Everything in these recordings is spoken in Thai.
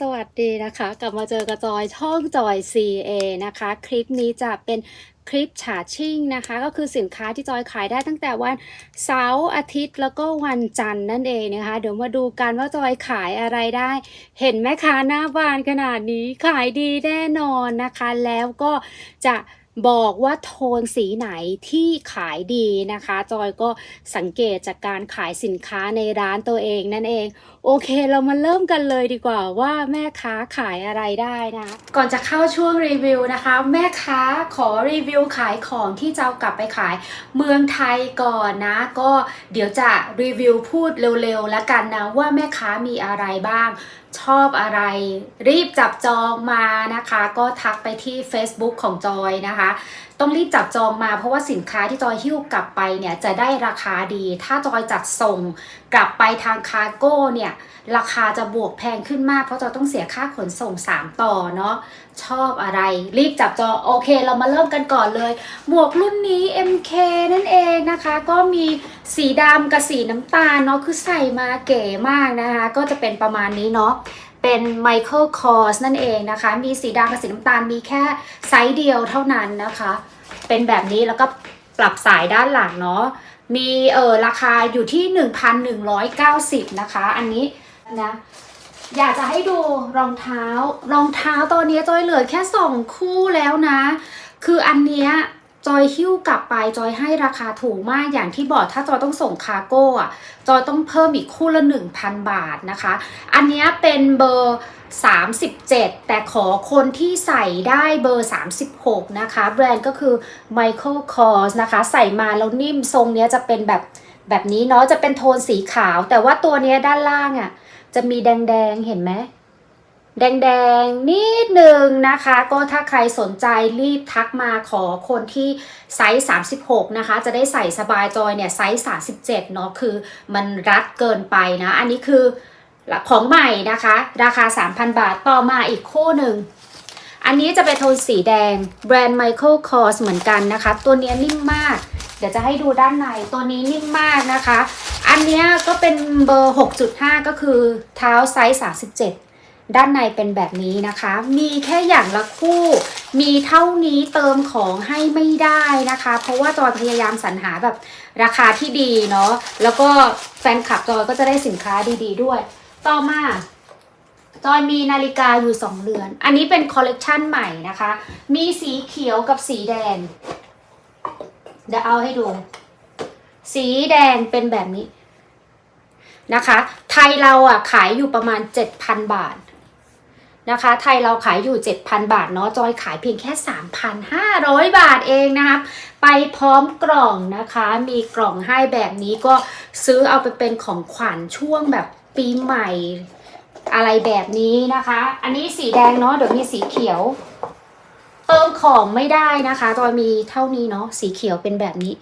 สวัสดีนะคะ กลับมาเจอกระจอยช่องจอย CA นะคะ คลิปนี้จะเป็นคลิปฉาชิ่งนะคะ ก็คือสินค้าที่จอยขายได้ตั้งแต่วันเสาร์อาทิตย์แล้วก็วันจันทร์นั่นเองนะคะ เดี๋ยวมาดูกันว่าจอยขายอะไรได้ เห็นแม่ค้าหน้าบานขนาดนี้ขายดีแน่นอนนะคะ แล้วก็จะบอกว่าโทนสีไหนที่ขายดีนะคะ จอยก็สังเกตจากการขายสินค้าในร้านตัวเองนั่นเอง โอเคเรามาเริ่มกันเลยดีกว่าว่าแม่ค้าขายอะไรได้นะก่อนจะเข้าช่วงรีวิวนะคะ แม่ค้าขอรีวิวขายของที่จะเอากลับไปขายเมืองไทยก่อนนะ ก็เดี๋ยวจะรีวิวพูดเร็วๆแล้วกันนะว่าแม่ค้ามีอะไรบ้างชอบอะไร รีบจับจองมานะคะ ก็ทักไปที่ Facebook ของจอยนะคะ ต้องรีบจับจองมาเพราะว่าสินค้าที่จอยหิ้วกลับไปเนี่ยจะได้ราคาดี ถ้าจอยจัดส่งกลับไปทางคาร์โก้เนี่ยราคาจะบวกแพงขึ้นมาก เพราะจอยต้องเสียค่าขนส่ง 3 ต่อเนาะชอบอะไร รีบจับจองโอเค เรามาเริ่มกันก่อนเลย หมวกรุ่นนี้ MK นั่นเองนะคะ ก็มีสีดำกับสีน้ำตาลเนาะคือใส่มาเก๋มากนะคะ ก็จะเป็นประมาณนี้เนาะ เป็น Michael Kors นั่นเองนะคะ มีสีดำกับสีน้ำตาลมีแค่ไซส์เดียวเท่านั้นนะคะ เป็นแบบนี้แล้วก็ปรับสายด้านหลังเนาะมีเออราคาอยู่ที่ 1,190 นะคะ อันนี้นะอยากจะให้ดูรองเท้ารองเท้าตอนนี้จอยเหลือแค่สองคู่แล้วนะ คืออันเนี้ย จอยหิ้วกลับไปจอยให้ราคาถูกมากอย่างที่บอกถ้าจอยต้องส่งคาร์โก้อะจอยต้องเพิ่มอีกคู่ละ 1,000 บาทนะคะ อันนี้เป็นเบอร์ 37 แต่ขอคนที่ใส่ได้เบอร์ 36 นะคะ แบรนด์ก็คือ Michael Kors นะคะ ใส่มาแล้วนิ่มทรงเนี้ยจะเป็นแบบแบบนี้เนาะจะเป็นโทนสีขาว แต่ว่าตัวเนี้ยด้านล่างอะจะมีแดงๆ เห็นไหม แดงๆ นิดนึงนะคะ ก็ถ้าใครสนใจรีบทักมาขอคนที่ไซส์ 36 นะคะ จะได้ใส่สบายจอยเนี่ยไซส์ 37 เนาะคือมันรัดเกินไปนะ อันนี้คือของใหม่นะคะ ราคา 3,000 บาทต่อมาอีกคู่หนึ่ง อันนี้จะเป็นโทนสีแดงแบรนด์ Michael Kors เหมือนกันนะคะ ตัวนี้นิ่มมาก เดี๋ยวจะให้ดูด้านในตัวนี้นิ่มมากนะคะ อันนี้ก็เป็นเบอร์ 6.5 ก็คือเท้าไซส์ 37 ด้านในเป็นแบบนี้นะคะ มีแค่อย่างละคู่ มีเท่านี้เติมของให้ไม่ได้นะคะ เพราะว่าจอยพยายามสรรหาแบบราคาที่ดีเนาะ แล้วก็แฟนคลับจอยก็จะได้สินค้าดีๆด้วย ต่อมาจอยมีนาฬิกาอยู่ 2 เรือน อันนี้เป็นคอลเลกชันใหม่นะคะ มีสีเขียวกับสีแดง เดี๋ยวเอาให้ดู สีแดงเป็นแบบนี้นะคะ ไทยเราอะขายอยู่ประมาณ 7,000 บาท นะคะ ไทยเราขายอยู่ 7,000 บาทเนาะจอยขายเพียงแค่ 3,500 บาทเองนะคะไปพร้อมกล่องนะคะ มีกล่องให้แบบนี้ก็ซื้อเอาไปเป็นของขวัญช่วงแบบปีใหม่อะไรแบบนี้นะคะ อันนี้สีแดงเนาะเดี๋ยวมีสีเขียวเติมของไม่ได้นะคะจอยมีเท่านี้เนาะสีเขียวเป็นแบบนี้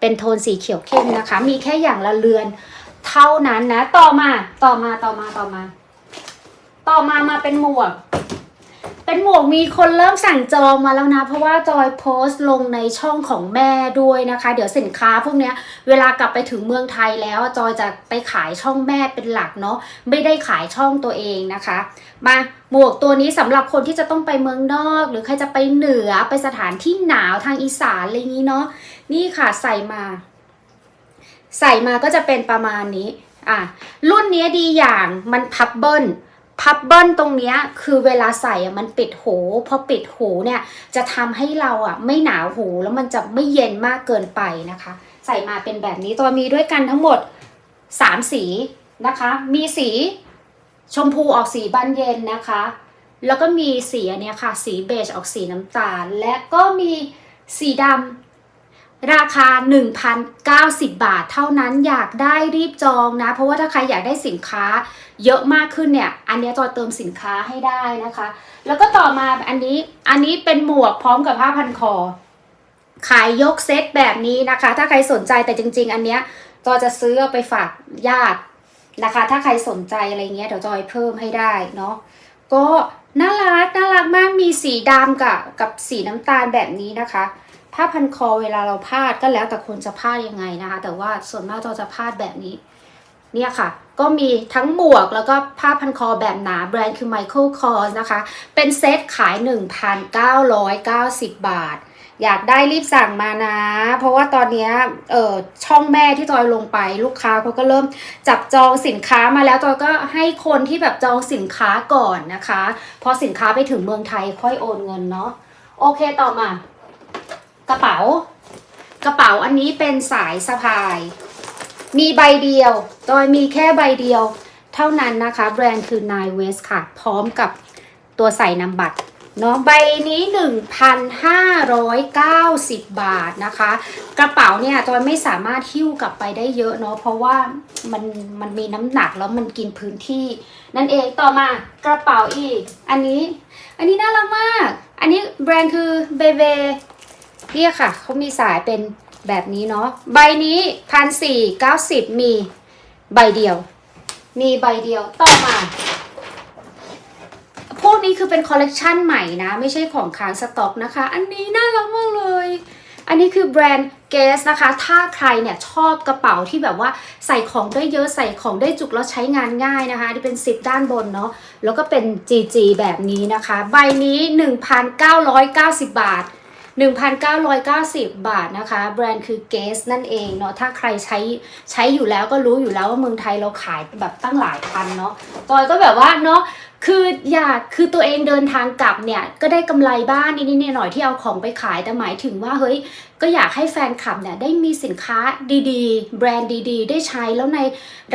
เป็นโทนสีเขียวเข้มนะคะ มีแค่อย่างละเรือนเท่านั้นนะ ต่อมาต่อมาต่อมาต่อมา ต่อมามาเป็นหมวก เป็นหมวกมีคนเริ่มสั่งจองมาแล้วนะ เพราะว่าจอยโพสต์ลงในช่องของแม่ด้วยนะคะ เดี๋ยวสินค้าพวกเนี้ยเวลากลับไปถึงเมืองไทยแล้วจอยจะไปขายช่องแม่เป็นหลักเนาะไม่ได้ขายช่องตัวเองนะคะ มาหมวกตัวนี้สำหรับคนที่จะต้องไปเมืองนอก หรือใครจะไปเหนือไปสถานที่หนาวทางอีสานอะไรอย่างนี้เนาะนี่ค่ะใส่มา ใส่มาก็จะเป็นประมาณนี้อะรุ่นนี้ดีอย่างมันพับเบิล พับเบิลตรงเนี้ยคือเวลาใส่อะมันปิดหูพอปิดหูเนี่ยจะทำให้เราอะไม่หนาวหูแล้วมันจะไม่เย็นมากเกินไปนะคะ ใส่มาเป็นแบบนี้ตัวมีด้วยกันทั้งหมด 3 สีนะคะ มีสีชมพูออกสีบานเย็นนะคะ แล้วก็มีสีอันเนี้ยค่ะ สีเบจออกสีน้ำตาล และก็มีสีดำ ราคา 1,090 บาทเท่านั้นอยากได้รีบจองนะ เพราะว่าถ้าใครอยากได้สินค้าเยอะมากขึ้นเนี่ย อันนี้จอยเติมสินค้าให้ได้นะคะ แล้วก็ต่อมาอันนี้อันนี้เป็นหมวกพร้อมกับผ้าพันคอ ขายยกเซตแบบนี้นะคะ ถ้าใครสนใจแต่จริง ๆ อันเนี้ยจอยจะซื้อไปฝากญาตินะคะ ถ้าใครสนใจอะไรเงี้ยเดี๋ยวจอยเพิ่มให้ได้เนาะก็น่ารักน่ารักมากมีสีดำกับกับสีน้ำตาลแบบนี้นะคะ ผ้าพันคอเวลาเราพาดก็แล้วแต่คนจะพาดยังไงนะคะ แต่ว่าส่วนมากเราจะพาดแบบนี้ เนี่ยค่ะ ก็มีทั้งหมวกแล้วก็ผ้าพันคอแบบหนาแบรนด์คือ Michael Kors นะคะ เป็นเซตขาย 1,990 บาท อยากได้รีบสั่งมานะ เพราะว่าตอนนี้เออช่องแม่ที่จอยลงไปลูกค้าเขาก็เริ่มจับจองสินค้ามาแล้วจอยก็ให้คนที่แบบจองสินค้าก่อนนะคะ พอสินค้าไปถึงเมืองไทยค่อยโอนเงินเนาะโอเคต่อมา กระเป๋า กระเป๋าอันนี้เป็นสายสะพาย มีใบเดียว โดยมีแค่ใบเดียว เท่านั้นนะคะ แบรนด์คือ Nine West ค่ะ พร้อมกับตัวใส่นำบัตรเนาะใบนี้ 1,590 บาทนะคะ กระเป๋าเนี่ยจอยไม่สามารถหิ้วกลับไปได้เยอะเนาะเพราะว่ามันมันมีน้ำหนักแล้วมันกินพื้นที่ นั่นเองต่อมากระเป๋าอีก อันนี้ อันนี้น่ารักมาก อันนี้แบรนด์คือเบเบ เนี่ยค่ะเขามีสายเป็นแบบนี้เนาะใบนี้พันสี่เก้าสิบมีใบเดียว มีใบเดียวต่อมาพวกนี้คือเป็นคอลเลกชันใหม่นะ ไม่ใช่ของค้างสต็อกนะคะ อันนี้น่ารักมากเลย อันนี้คือแบรนด์เกสนะคะ ถ้าใครเนี่ยชอบกระเป๋าที่แบบว่าใส่ของได้เยอะใส่ของได้จุกแล้วใช้งานง่ายนะคะที่เป็นซิปด้านบนเนาะแล้วก็เป็น GG แบบนี้นะคะ ใบนี้ 1,990 บาท 1,990 บาทนะคะ แบรนด์คือ Guess นั่นเองเนาะถ้าใครใช้ใช้อยู่แล้วก็รู้อยู่แล้วว่าเมืองไทยเราขายแบบตั้งหลายพันเนาะจอยก็แบบว่าเนาะคืออยากคือตัวเองเดินทางกลับเนี่ยก็ได้กำไรบ้างนิดๆหน่อยๆที่เอาของไปขายแต่หมายถึงว่าเฮ้ยก็อยากให้แฟนคลับเนี่ยได้มีสินค้าดีๆ แบรนด์ดีๆ ได้ใช้แล้วใน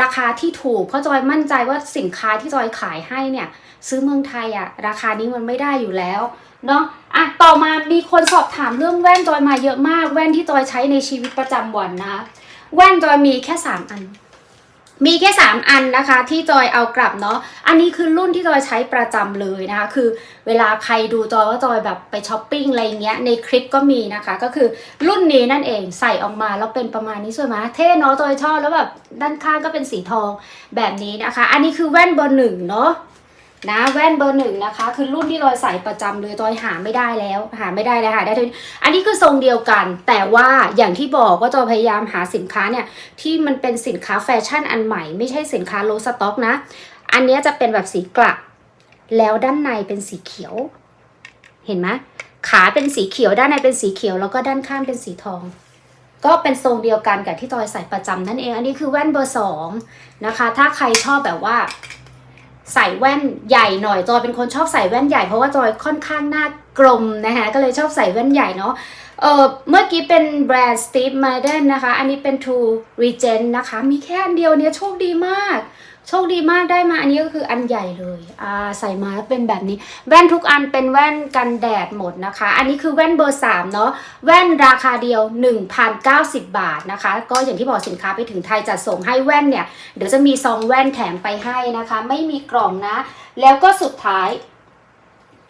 ราคาที่ถูกเพราะจอยมั่นใจว่าสินค้าที่จอยขายให้เนี่ยซื้อเมืองไทยอะราคานี้มันไม่ได้อยู่แล้ว เนาะอะต่อมามีคนสอบถามเรื่องแว่นจอยมาเยอะมาก แว่นที่จอยใช้ในชีวิตประจำวันนะคะแว่นจอยมีแค่ 3 อัน มีแค่ 3 อันนะคะ ที่จอยเอากลับเนาะอันนี้คือรุ่นที่จอยใช้ประจำเลยนะคะ คือเวลาใครดูจอยว่าจอยแบบไปช้อปปิ้งอะไรเงี้ยในคลิปก็มีนะคะ ก็คือรุ่นนี้นั่นเองใส่ออกมาแล้วเป็นประมาณนี้สวยไหมเท่เนาะจอยชอบแล้วแบบด้านข้างก็เป็นสีทองแบบนี้นะคะ อันนี้คือแว่นเบอร์หนึ่งเนาะ นะแว่นเบอร์หนึ่งนะคะ คือรุ่นที่จอยใส่ประจำเลยจอยหาไม่ได้แล้วหาไม่ได้แล้วหาได้เท่านี้อันนี้คือทรงเดียวกัน แต่ว่าอย่างที่บอกว่าจอยพยายามหาสินค้าเนี่ยที่มันเป็นสินค้าแฟชั่นอันใหม่ไม่ใช่สินค้าโลสต็อกนะ อันนี้จะเป็นแบบสีกลับแล้วด้านในเป็นสีเขียว เห็นไหมขาเป็นสีเขียวด้านในเป็นสีเขียวแล้วก็ด้านข้างเป็นสีทอง ก็เป็นทรงเดียวกันกับที่จอยใส่ประจำนั่นเอง อันนี้คือแว่นเบอร์สองนะคะ ถ้าใครชอบแบบว่า ใส่แว่นใหญ่หน่อยจอยเป็นคนชอบใส่แว่นใหญ่เพราะว่าจอยค่อนข้างหน้ากลมนะคะก็เลยชอบใส่แว่นใหญ่เนาะเออเมื่อกี้เป็นแบรนด์ Steve Madden นะคะ อันนี้เป็น True Regent นะคะ มีแค่อันเดียวเนี้ยโชคดีมาก โชคดีมากได้มาอันนี้ก็คืออันใหญ่เลยอ่าใส่มาแล้วเป็นแบบนี้ แว่นทุกอันเป็นแว่นกันแดดหมดนะคะ อันนี้คือแว่นเบอร์3เนาะแว่นราคาเดียว 1,090 บาทนะคะ ก็อย่างที่บอกสินค้าไปถึงไทยจัดส่งให้แว่นเนี่ย เดี๋ยวจะมีซองแว่นแถมไปให้นะคะ ไม่มีกล่องนะ แล้วก็สุดท้าย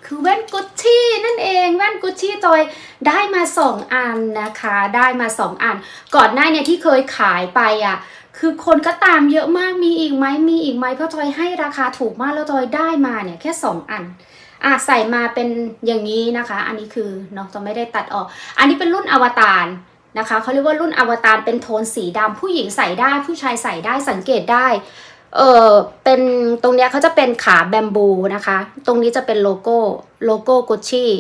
คือแว่นกุชชี่นั่นเองแว่นกุชชี่จอยได้มาสองอันนะคะ ได้มาสองอัน ก่อนหน้าเนี่ยที่เคยขายไปอะ คือคนก็ตามเยอะมากมีอีกไหมมีอีกไหมเพราะจอยให้ราคาถูกมากแล้วจอยได้มาเนี่ยแค่สองอันอะใส่มาเป็นอย่างนี้นะคะ อันนี้คือเนาะจะไม่ได้ตัดออก อันนี้เป็นรุ่นอวตารนะคะเขาเรียกว่ารุ่นอวตารเป็นโทนสีดำผู้หญิงใส่ได้ผู้ชายใส่ได้สังเกตได้เออเป็นตรงเนี้ยเขาจะเป็นขาแบมบูนะคะ ตรงนี้จะเป็นโลโก้โลโก้กุชชี่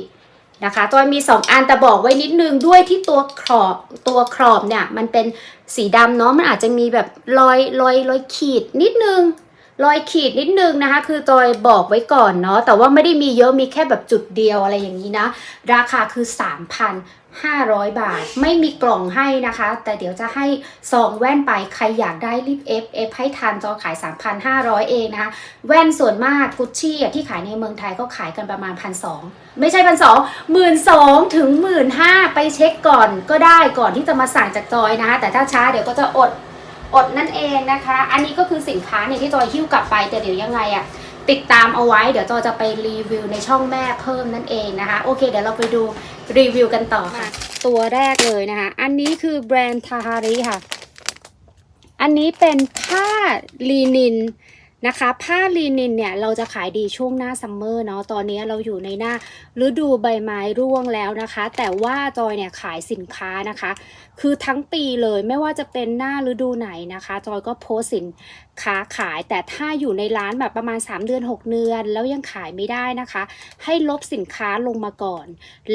นะคะตัวมี 2 อันแต่บอกไว้นิดนึงด้วยที่ตัวขอบตัวขอบเนี่ยมันเป็นสีดำเนาะมันอาจจะมีแบบรอยรอยรอยขีดนิดนึง รอยขีดนิดนึงนะคะ คือจอยบอกไว้ก่อนเนาะแต่ว่าไม่ได้มีเยอะมีแค่แบบจุดเดียวอะไรอย่างนี้นะ ราคาคือ 3,500 บาท ไม่มีกล่องให้นะคะ แต่เดี๋ยวจะให้ซองแว่นไปใครอยากได้รีบเอฟเอฟให้ทันจอขาย 3,500 เองนะคะ แว่นส่วนมากกุชชี่ที่ขายในเมืองไทยก็ขายกันประมาณ1,200ไม่ใช่1,200 12,000ถึง15,000ไปเช็คก่อนก็ได้ก่อนที่จะมาสั่งจากจอยนะคะแต่ถ้าช้าเดี๋ยวก็จะอด อดนั่นเองนะคะ อันนี้ก็คือสินค้าเนี่ยที่จอยหิ้วกลับไปแต่เดี๋ยวยังไงอะติดตามเอาไว้เดี๋ยวจอยจะไปรีวิวในช่องแม่เพิ่มนั่นเองนะคะ โอเค เดี๋ยวเราไปดูรีวิวกันต่อค่ะ ตัวแรกเลยนะคะ อันนี้คือแบรนด์ทาฮาริค่ะ อันนี้เป็นผ้าลีนินนะคะ ผ้าลีนินเนี่ยเราจะขายดีช่วงหน้าซัมเมอร์เนาะตอนนี้เราอยู่ในหน้าฤดูใบไม้ร่วงแล้วนะคะ แต่ว่าจอยเนี่ยขายสินค้านะคะ คือทั้งปีเลยไม่ว่าจะเป็นหน้าฤดูไหนนะคะ จอยก็โพสสินค้าขาย แต่ถ้าอยู่ในร้านแบบประมาณ 3 เดือน 6 เดือน แล้วยังขายไม่ได้นะคะ ให้ลบสินค้าลงมาก่อน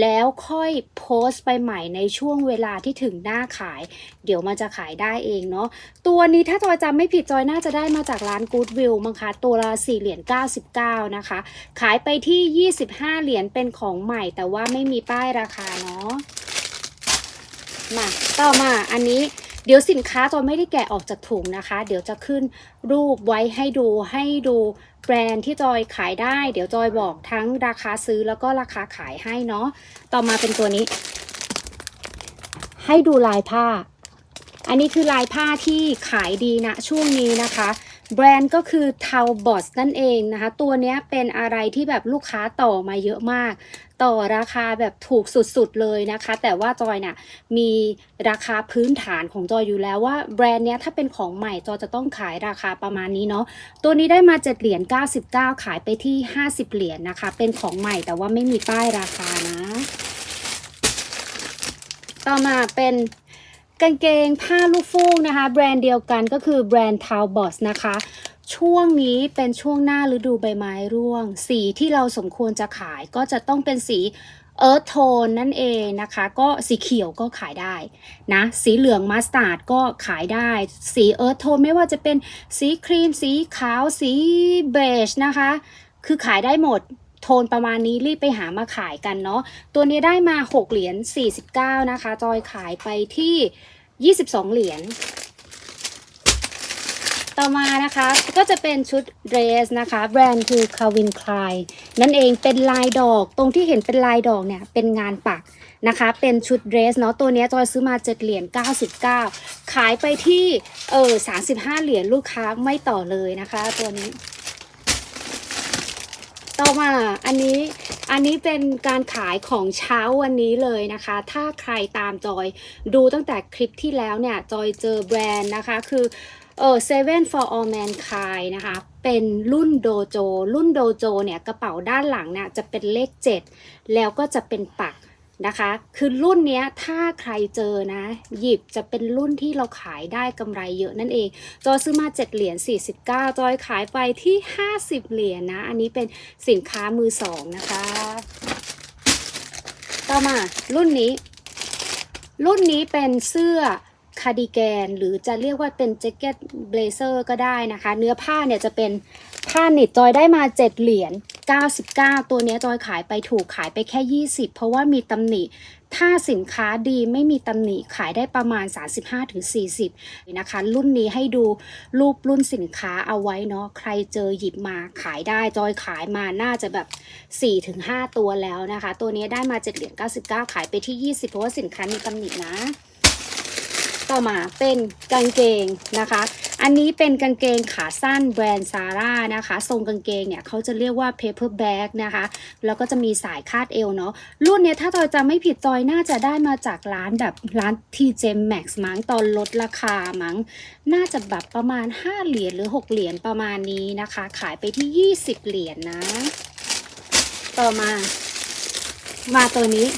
แล้วค่อยโพสต์ไปใหม่ในช่วงเวลาที่ถึงหน้าขาย เดี๋ยวมันจะขายได้เองเนาะตัวนี้ถ้าจอยจำไม่ผิดจอยน่าจะได้มาจากร้าน Goodwill มั้งคะตัวละ4เหรียญ99 นะคะ ขายไปที่ 25 เหรียญเป็นของใหม่แต่ว่าไม่มีป้ายราคาเนาะ มาต่อมาอันนี้เดี๋ยวสินค้าจอยไม่ได้แกะออกจากถุงนะคะ เดี๋ยวจะขึ้นรูปไว้ให้ดูให้ดูแบรนด์ที่จอยขายได้ เดี๋ยวจอยบอกทั้งราคาซื้อแล้วก็ราคาขายให้เนาะต่อมาเป็นตัวนี้ ให้ดูลายผ้า อันนี้คือลายผ้าที่ขายดีนะช่วงนี้นะคะ แบรนด์ก็คือ t a l b o t นั่นเองนะคะ ตัวนี้เป็นอะไรที่แบบลูกค้าต่อมาเยอะมาก ต่อราคาแบบถูกสุดๆเลยนะคะ แต่ว่าจอยน่ะมีราคาพื้นฐานของจอยอยู่แล้วว่าแบรนด์เนี้ยถ้าเป็นของใหม่จอยจะต้องขายราคาประมาณนี้เนาะตัวนี้ได้มา7เหรียญ99 ขายไปที่ 50 เหรียญนะคะ เป็นของใหม่แต่ว่าไม่มีป้ายราคานะ ต่อมาเป็น กางเกงผ้าลูกฟูกนะคะ แบรนด์เดียวกันก็คือแบรนด์ t a l b o t นะคะ ช่วงนี้เป็นช่วงหน้าฤดูใบไม้ร่วง สีที่เราสมควรจะขายก็จะต้องเป็นสีเอิร์ธโทนนั่นเองนะคะ ก็สีเขียวก็ขายได้นะ สีเหลืองมัสตาร์ดก็ขายได้ สีเอิร์ธโทนไม่ว่าจะเป็นสีครีม สีขาว สีเบจนะคะ คือขายได้หมด โทนประมาณนี้รีบไปหามาขายกันเนาะตัวนี้ได้มา 6 เหรียญ49 นะคะ จอยขายไปที่ 22 เหรียญต่อมานะคะก็จะเป็นชุดเดรสนะคะ แบรนด์คือ Calvin Klein นั่นเองเป็นลายดอกตรงที่เห็นเป็นลายดอกเนี่ย เป็นงานปักนะคะ เป็นชุดเดรสเนาะตัวนี้จอยซื้อมา7เหรียญ99 ขายไปที่เออ35 เหรียญลูกค้าไม่ต่อเลยนะคะ ตัวนี้ ต่อมาอันนี้อันนี้เป็นการขายของเช้าวันนี้เลยนะคะ ถ้าใครตามจอยดูตั้งแต่คลิปที่แล้วเนี่ย จอยเจอแบรนด์นะคะ คือเออ seven for all mankind นะคะ เป็นรุ่นโดโจ รุ่นโดโจเนี่ย กระเป๋าด้านหลังเนี่ยจะเป็นเลข 7 แล้วก็จะเป็นปัก นะคะ คือรุ่นเนี้ยถ้าใครเจอนะ หยิบจะเป็นรุ่นที่เราขายได้กำไรเยอะนั่นเอง จอยซื้อมา 7 เหรียญ 49 จอยขายไปที่ 50 เหรียญนะ อันนี้เป็นสินค้ามือสองนะคะ ต่อมารุ่นนี้ รุ่นนี้เป็นเสื้อคาร์ดิแกน หรือจะเรียกว่าเป็นแจ็คเก็ตเบลเซอร์ก็ได้นะคะ เนื้อผ้าเนี่ยจะเป็นผ้าหนิดจอยได้มา 7 เหรียญ 99 ตัวนี้จอยขายไปถูกขายไปแค่ 20 เพราะว่ามีตำหนิ ถ้าสินค้าดีไม่มีตำหนิขายได้ประมาณ 35-40 นะคะ รุ่นนี้ให้ดูรูปรุ่นสินค้าเอาไว้เนาะใครเจอหยิบมาขายได้จอยขายมาน่าจะแบบ 4-5 ตัวแล้วนะคะ ตัวนี้ได้มา7เหรียญ99 ขายไปที่ 20 เพราะว่าสินค้ามีตำหนินะ ต่อมาเป็นกางเกงนะคะ อันนี้เป็นกางเกงขาสั้นแบรนด์ซาร่านะคะ ทรงกางเกงเนี่ยเขาจะเรียกว่า paper bag นะคะ แล้วก็จะมีสายคาดเอวเนาะ รุ่นเนี้ยถ้าจอยจำไม่ผิดจอยน่าจะได้มาจากร้านแบบร้าน TJ Maxx มั้งตอนลดราคามั้ง น่าจะแบบประมาณ 5 เหรียญหรือ 6 เหรียญประมาณนี้นะคะ ขายไปที่ 20 เหรียญนะ ต่อมา มาตัวนี้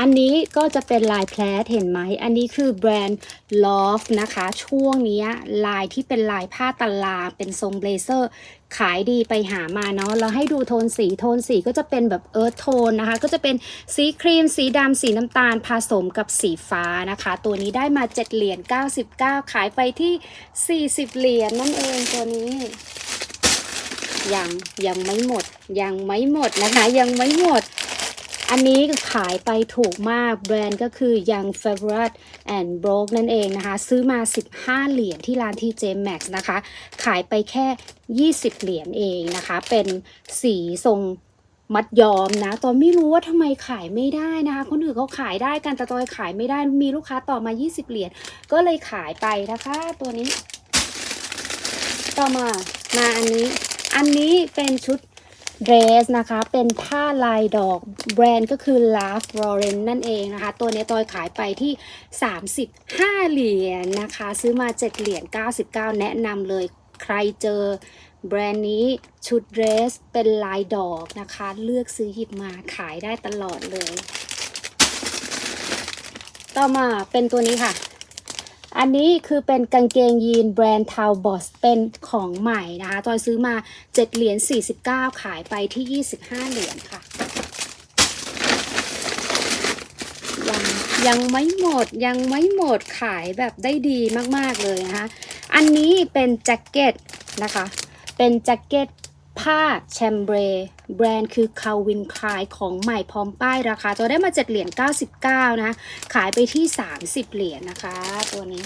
อันนี้ก็จะเป็นลายแพลทเห็นไหม อันนี้คือแบรนด์ Love นะคะ ช่วงนี้ลายที่เป็นลายผ้าตลาเป็นทรงเบลเซอร์ ขายดีไปหามาเนาะเราให้ดูโทนสีโทนสีก็จะเป็นแบบเอิร์ธโทนนะคะ ก็จะเป็นสีครีม สีดำสีน้ำตาลผสมกับสีฟ้านะคะ ตัวนี้ได้มา 7 เหรียญ99 ขายไปที่ 40 เหรียญนั่นเองตัวนี้ยังยังไม่หมดยังไม่หมดนะคะ ยังไม่หมด อันนี้ขายไปถูกมากแบรนด์ก็คือ Young Favorite and Broke นั่นเองนะคะ ซื้อมา 15 เหรียญที่ร้านที่ J Max นะคะ ขายไปแค่ 20 เหรียญเองนะคะ เป็นสีทรงมัดยอมนะ ตอนไม่รู้ว่าทำไมขายไม่ได้นะคะ คนอื่นเขาขายได้กันแต่ตอยขายไม่ได้ มีลูกค้าต่อมา 20 เหรียญ ก็เลยขายไปนะคะ ตัวนี้ ต่อมา มาอันนี้ อันนี้เป็นชุด เดรสนะคะ เป็นผ้าลายดอกแบรนด์ก็คือ Love Lauren นั่นเองนะคะ ตัวนี้ตอยขายไปที่ 35 เหรียญนะคะ ซื้อมา 7 เหรียญ99 แนะนำเลยใครเจอแบรนด์นี้ชุดเดรสเป็นลายดอกนะคะ เลือกซื้อหยิบมาขายได้ตลอดเลย ต่อมาเป็นตัวนี้ค่ะ อันนี้คือเป็นกางเกงยีนแบรนด์ทาวบอสเป็นของใหม่นะคะจอยซื้อมา 7 เหรียญ 49 ขายไปที่ 25 เหรียญค่ะ ยังยังไม่หมดยังไม่หมดขายแบบได้ดีมาก ๆ เลยนะคะ อันนี้เป็นแจ็คเก็ตนะคะ เป็นแจ็คเก็ต ผ้าแชมเบรแบรนด์คือคาวินคลายของใหม่พร้อมป้ายราคาจะได้มา 7 เหรียญ 99 นะขายไปที่ 30 เหรียญนะคะ ตัวนี้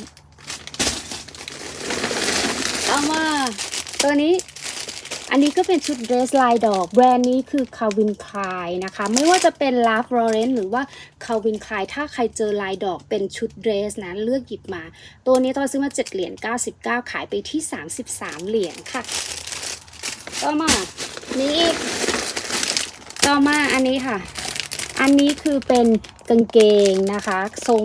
เอามา ตัวนี้อันนี้ก็เป็นชุดเดรสลายดอก แบรนด์นี้คือ Calvin Klein นะคะ ไม่ว่าจะเป็น l a v e Lauren หรือว่า Calvin Klein ถ้าใครเจอลายดอกเป็นชุดเดรสนะเลือกหยิบมา ตัวนี้ตอนซื้อมา 7 เหรียญ 99 ขายไปที่ 33 เหรียญค่ะ ต่อมา นี่อีก ต่อมาอันนี้ค่ะ อันนี้คือเป็นกางเกงนะคะ ทรง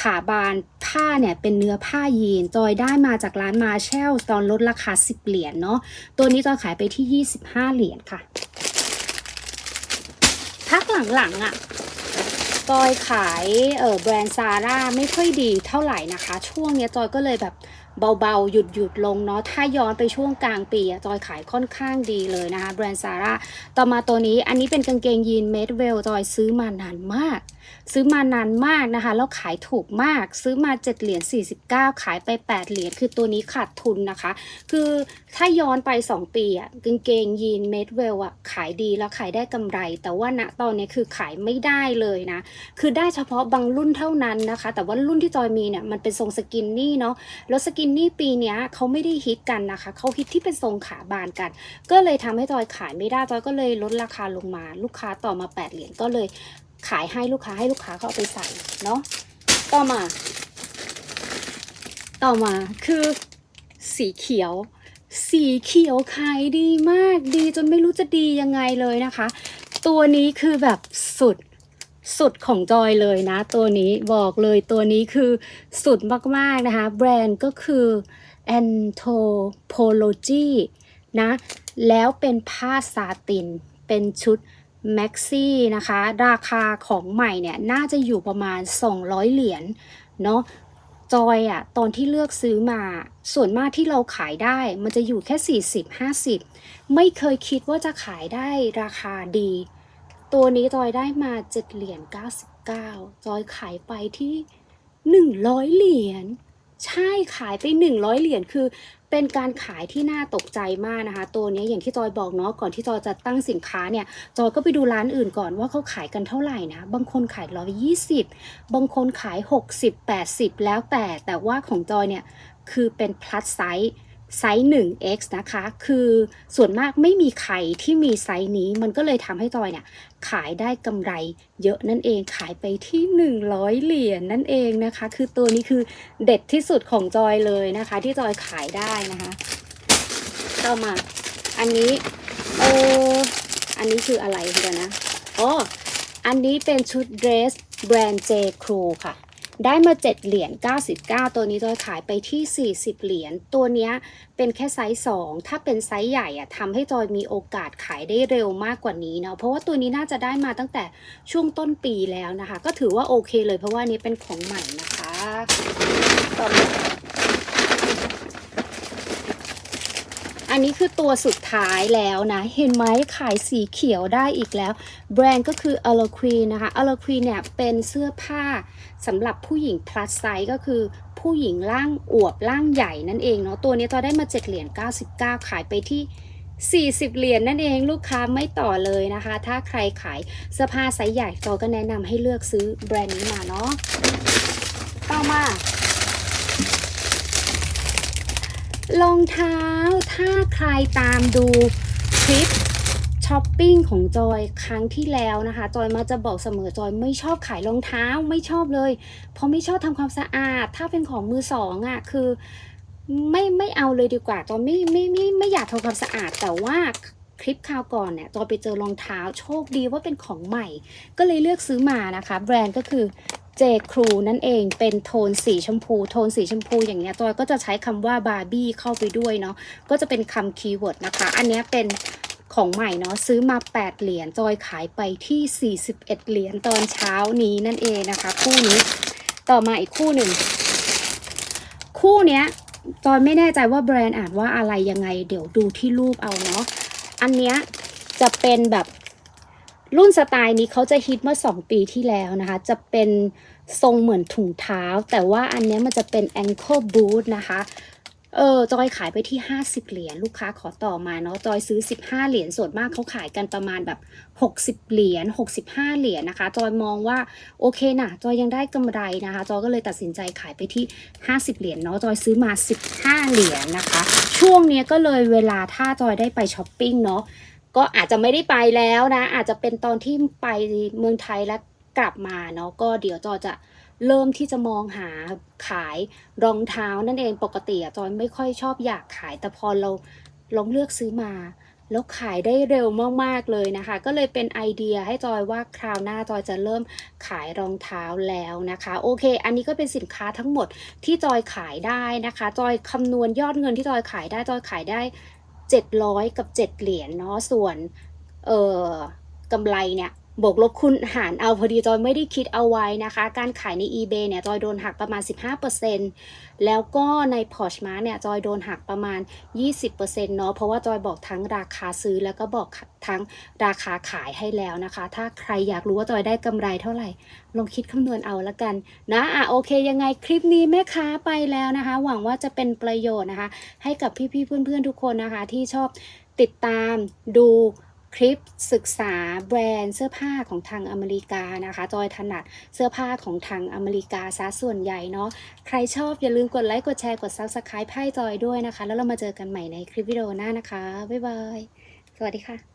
ขาบานผ้าเนี่ยเป็นเนื้อผ้ายีน จอยได้มาจากร้านมาเชลตอนลดราคา 10 เหรียญเนาะ ตัวนี้จอยขายไปที่ 25 เหรียญค่ะ พักหลังๆอะ่ะจอยขายเออแบรนด์ซาร่าไม่ค่อยดีเท่าไหร่นะคะ ช่วงเนี้ยจอยก็เลยแบบ เบาๆ หยุดหยุดลงเนาะถ้าย้อนไปช่วงกลางปีอะจอยขายค่อนข้างดีเลยนะคะแบรนด์ซาร่าต่อมาตัวนี้อันนี้เป็นกางเกงยีนเมดเวลจอยซื้อมานานมาก ซื้อมานานมากนะคะ แล้วขายถูกมากซื้อมา 7 เหรียญ 49 ขายไป 8 เหรียญคือตัวนี้ขาดทุนนะคะ คือถ้าย้อนไป 2 ปีอะกางเกงยีนเมดเวลอะขายดีแล้วขายได้กำไร แต่ว่าณตอนนี้คือขายไม่ได้เลยนะ คือได้เฉพาะบางรุ่นเท่านั้นนะคะ แต่ว่ารุ่นที่จอยมีเนี่ยมันเป็นทรงสกินนี่เนาะแล้วสกินินี่ปีนี้เขาไม่ได้ฮิตกันนะคะ เขาฮิตที่เป็นทรงขาบานกัน ก็เลยทำให้จอยขายไม่ได้จอยก็เลยลดราคาลงมา ลูกค้าต่อมา 8 เหรียญก็เลยขายให้ลูกค้าให้ลูกค้าเขาเอาไปใส่เนาะต่อมา ต่อมาคือสีเขียว สีเขียวขายดีมากดีจนไม่รู้จะดียังไงเลยนะคะ ตัวนี้คือแบบสุด สุดของจอยเลยนะ ตัวนี้บอกเลยตัวนี้คือสุดมาก ๆ นะคะ แบรนด์ก็คือ Anthropology นะ แล้วเป็นผ้าซาติน เป็นชุดแม็กซี่นะคะ ราคาของใหม่เนี่ย น่าจะอยู่ประมาณ 200 เหรียญเนาะจอยอะตอนที่เลือกซื้อมา ส่วนมากที่เราขายได้ มันจะอยู่แค่ 40 50 ไม่เคยคิดว่าจะขายได้ราคาดี ตัวนี้จอยได้มา7เหรียญ99จอยขายไปที่100เหรียญใช่ขายไป100เหรียญคือเป็นการขายที่น่าตกใจมากนะคะ ตัวนี้อย่างที่จอยบอกเนาะก่อนที่จอยจะตั้งสินค้าเนี่ย จอยก็ไปดูร้านอื่นก่อนว่าเขาขายกันเท่าไหร่นะ บางคนขาย120บางคนขาย60 80แล้วแต่แต่ว่าของจอยเนี่ยคือเป็น plus size ไซส์ ไซส์ 1x นะคะ คือส่วนมากไม่มีใครที่มีไซส์นี้ มันก็เลยทำให้จอยเนี่ยขายได้กำไรเยอะนั่นเอง ขายไปที่ 100 เหรียญนั่นเองนะคะ คือตัวนี้คือเด็ดที่สุดของจอยเลยนะคะ ที่จอยขายได้นะคะต่อมา อันนี้เอออันนี้คืออะไรเดี๋ยวนะ อ๋อ อันนี้เป็นชุดเดรสแบรนด์ J. Crew ค่ะ ได้มา 7 เหรียญ99 ตัวนี้จอยขายไปที่ 40 เหรียญตัวเนี้ยเป็นแค่ไซส์2ถ้าเป็นไซส์ใหญ่อะทำให้จอยมีโอกาสขายได้เร็วมากกว่านี้เนาะเพราะว่าตัวนี้น่าจะได้มาตั้งแต่ช่วงต้นปีแล้วนะคะ ก็ถือว่าโอเคเลยเพราะว่านนี้เป็นของใหม่นะคะต่อมา อันนี้คือตัวสุดท้ายแล้วนะ เห็นไหมขายสีเขียวได้อีกแล้ว แบรนด์ก็คือ a l o q u i n นะคะ a l o q u i n เนี่ยเป็นเสื้อผ้าสำหรับผู้หญิง plus size ก็คือผู้หญิงร่างอวบร่างใหญ่นั่นเองเนาะตัวนี้ตัวได้มา 7 เหรียญ 99 ขายไปที่ 40 เหรียญนั่นเองลูกค้าไม่ต่อเลยนะคะ ถ้าใครขายเสื้อผ้าไซส์ใหญ่จอก็แนะนำให้เลือกซื้อแบรนด์นี้มาเนาะต่อมา รองเท้าถ้าใครตามดูคลิปช้อปปิ้งของจอยครั้งที่แล้วนะคะ จอยมาจะบอกเสมอจอยไม่ชอบขายรองเท้าไม่ชอบเลย เพราะไม่ชอบทำความสะอาด ถ้าเป็นของมือสองอะ่ะคือไม่ไม่เอาเลยดีกว่าจอยไม่ไม่ไม่ไม่อยากทำความสะอาดแต่ว่าคลิปคราวก่อนเนี่ยจอยไปเจอรองเท้าโชคดีว่าเป็นของใหม่ ก็เลยเลือกซื้อมานะคะ แบรนด์ก็คือ เจครูนั่นเองเป็นโทนสีชมพู โทนสีชมพูอย่างเงี้ยจอยก็จะใช้คำว่าบาร์บี้เข้าไปด้วยเนาะก็จะเป็นคำคีย์เวิร์ดนะคะ อันนี้เป็นของใหม่เนาะซื้อมา 8 เหรียญจอยขายไปที่ 41 เหรียญตอนเช้านี้นั่นเองนะคะ คู่นี้ต่อมาอีกคู่หนึ่ง คู่เนี้ยจอยไม่แน่ใจว่าแบรนด์อ่านว่าอะไรยังไง เดี๋ยวดูที่รูปเอาเนาะอันเนี้ยจะเป็นแบบ รุ่นสไตล์นี้เขาจะฮิตเมื่อ 2 ปีที่แล้วนะคะ จะเป็นทรงเหมือนถุงเท้า แต่ว่าอันนี้มันจะเป็น ankle boot นะคะเออจอยขายไปที่ 50 เหรียญลูกค้าขอต่อมาเนาะจอยซื้อ 15 เหรียญส่วนมากเขาขายกันประมาณแบบ 60 เหรียญ65 เหรียญนะคะ จอยมองว่าโอเคนะจอยยังได้กำไรนะคะ จอยก็เลยตัดสินใจขายไปที่ 50 เหรียญเนาะจอยซื้อมา 15 เหรียญนะคะ ช่วงเนี้ยก็เลยเวลาถ้าจอยได้ไปช้อปปิ้งเนาะ ก็อาจจะไม่ได้ไปแล้วนะ อาจจะเป็นตอนที่ไปเมืองไทยแล้วกลับมาเนาะก็เดี๋ยวจอยจะเริ่มที่จะมองหาขายรองเท้านั่นเองปกติอะจอยไม่ค่อยชอบอยากขายแต่พอเราลองเลือกซื้อมา แล้วขายได้เร็วมากๆเลยนะคะ ก็เลยเป็นไอเดียให้จอยว่าคราวหน้าจอยจะเริ่มขายรองเท้าแล้วนะคะ โอเค อันนี้ก็เป็นสินค้าทั้งหมดที่จอยขายได้นะคะ จอยคำนวณยอดเงินที่จอยขายได้จอยขายได้ 700 กับ 7 เหรียญเนาะส่วนเออกำไรเนี่ย บวกลบคูณหารเอาพอดีจอยไม่ได้คิดเอาไว้นะคะ การขายใน eBay เนี่ยจอยโดนหักประมาณ 15%แล้วก็ใน Poshmark เนี่ยจอยโดนหักประมาณ 20%เนาะเพราะว่าจอยบอกทั้งราคาซื้อแล้วก็บอกทั้งราคาขายให้แล้วนะคะ ถ้าใครอยากรู้ว่าจอยได้กำไรเท่าไหร่ ลองคิดคำนวณเอาละกันนะอะโอเคยังไงคลิปนี้แม่ค้าไปแล้วนะคะ หวังว่าจะเป็นประโยชน์นะคะ ให้กับพี่ๆเพื่อนๆทุกคนนะคะที่ชอบติดตามดู คลิปศึกษาแบรนด์เสื้อผ้าของทางอเมริกานะคะ จอยถนัดเสื้อผ้าของทางอเมริกาซะส่วนใหญ่เนาะ ใครชอบอย่าลืมกดไลค์ กดแชร์ กด Subscribe ให้จอยด้วยนะคะ แล้วเรามาเจอกันใหม่ในคลิปวิดีโอหน้านะคะ บ๊ายบาย สวัสดีค่ะ